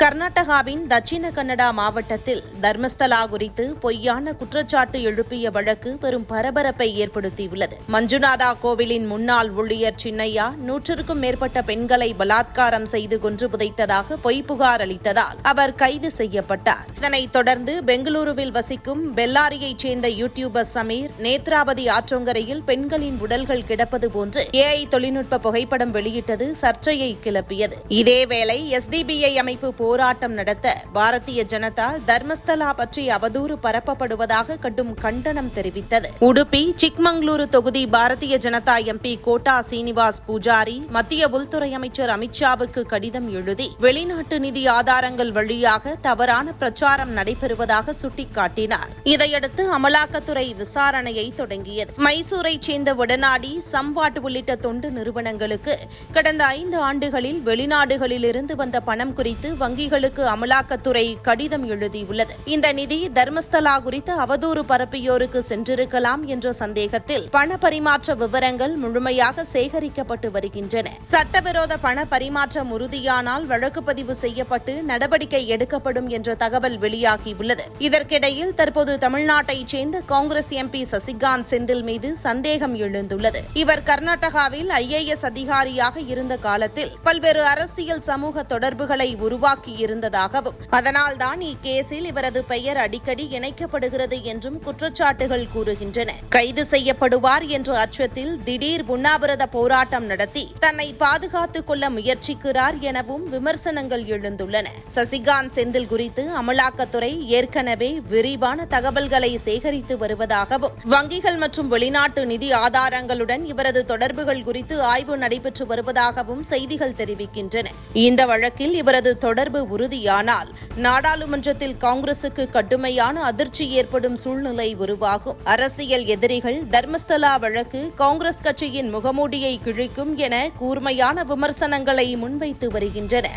கர்நாடகாவின் தட்சிண கன்னடா மாவட்டத்தில் தர்மஸ்தலா குறித்து பொய்யான குற்றச்சாட்டு எழுப்பிய வழக்கு பெரும் பரபரப்பை ஏற்படுத்தியுள்ளது. மஞ்சுநாதா கோவிலின் முன்னாள் ஊழியர் சின்னையா நூற்றுக்கும் மேற்பட்ட பெண்களை பலாத்காரம் செய்து கொன்று புதைத்ததாக பொய் புகார் அளித்ததால் அவர் கைது செய்யப்பட்டார். இதனைத் தொடர்ந்து பெங்களூருவில் வசிக்கும் பெல்லாரியைச் சேர்ந்த யூடியூபர் சமீர் நேத்ராவதி ஆற்றங்கரையில் பெண்களின் உடல்கள் கிடப்பது போன்று ஏஐ தொழில்நுட்ப புகைப்படம் வெளியிட்டது சர்ச்சையை கிளப்பியது. இதேவேளை எஸ்டிபிஐ அமைப்பு போராட்டம் நடத்த பாரதிய ஜனதா தர்மஸ்தலா பற்றி அவதூறு பரப்பப்படுவதாக கடும் கண்டனம் தெரிவித்தது. உடுப்பி சிக்மங்களூரு தொகுதி பாரதிய ஜனதா எம்பி கோட்டா சீனிவாஸ் பூஜாரி மத்திய உள்துறை அமைச்சர் அமித்ஷாவுக்கு கடிதம் எழுதி வெளிநாட்டு நிதி ஆதாரங்கள் வழியாக தவறான பிரச்சாரம் நடைபெறுவதாக சுட்டிக்காட்டினார். இதையடுத்து அமலாக்கத்துறை விசாரணையை தொடங்கியது. மைசூரைச் சேர்ந்த உடனாடி சம்வாட் உள்ளிட்ட தொண்டு நிறுவனங்களுக்கு கடந்த ஐந்து ஆண்டுகளில் வெளிநாடுகளில் இருந்து வந்த பணம் குறித்து வங்கி வங்கிகளுக்கு அமலாக்கத்துறை கடிதம் எழுதியுள்ளது. இந்த நிதி தர்மஸ்தலா குறித்து அவதூறு பரப்பியோருக்கு சென்றிருக்கலாம் என்ற சந்தேகத்தில் பண பரிமாற்ற விவரங்கள் முழுமையாக சேகரிக்கப்பட்டு வருகின்றன. சட்டவிரோத பண பரிமாற்றம் உறுதியானால் வழக்கு பதிவு செய்யப்பட்டு நடவடிக்கை எடுக்கப்படும் என்ற தகவல் வெளியாகியுள்ளது. இதற்கிடையில் தற்போது தமிழ்நாட்டைச் சேர்ந்த காங்கிரஸ் எம்பி சசிகாந்த் செந்தில் மீது சந்தேகம் எழுந்துள்ளது. இவர் கர்நாடகாவில் ஐஏஎஸ் அதிகாரியாக இருந்த காலத்தில் பல்வேறு அரசியல் சமூக தொடர்புகளை உருவாக்கி உருவாக்கியிருந்ததாகவும் அதனால்தான் இக்கேஸில் இவரது பெயர் அடிக்கடி இணைக்கப்படுகிறது என்றும் குற்றச்சாட்டுகள் கூறுகின்றன. கைது செய்யப்படுவார் என்ற அச்சத்தில் திடீர் உண்ணாவிரத போராட்டம் நடத்தி தன்னை பாதுகாத்துக் கொள்ள முயற்சிக்கிறார் எனவும் விமர்சனங்கள் எழுந்துள்ளன. சசிகாந்த் செந்தில் குறித்து அமலாக்கத்துறை ஏற்கனவே விரிவான தகவல்களை சேகரித்து வருவதாகவும் வங்கிகள் மற்றும் வெளிநாட்டு நிதி ஆதாரங்களுடன் இவரது தொடர்புகள் குறித்து ஆய்வு நடைபெற்று வருவதாகவும் செய்திகள் தெரிவிக்கின்றன. இந்த வழக்கில் இவரது தொடர்பு உறுதியானால் நாடாளுமன்றத்தில் காங்கிரசுக்கு கடுமையான அதிர்ச்சி ஏற்படும் சூழ்நிலை உருவாகும். அரசியல் எதிரிகள் தர்மஸ்தலா வழக்கு காங்கிரஸ் கட்சியின் முகமூடியை கிழிக்கும் என கூர்மையான விமர்சனங்களை முன்வைத்து வருகின்றன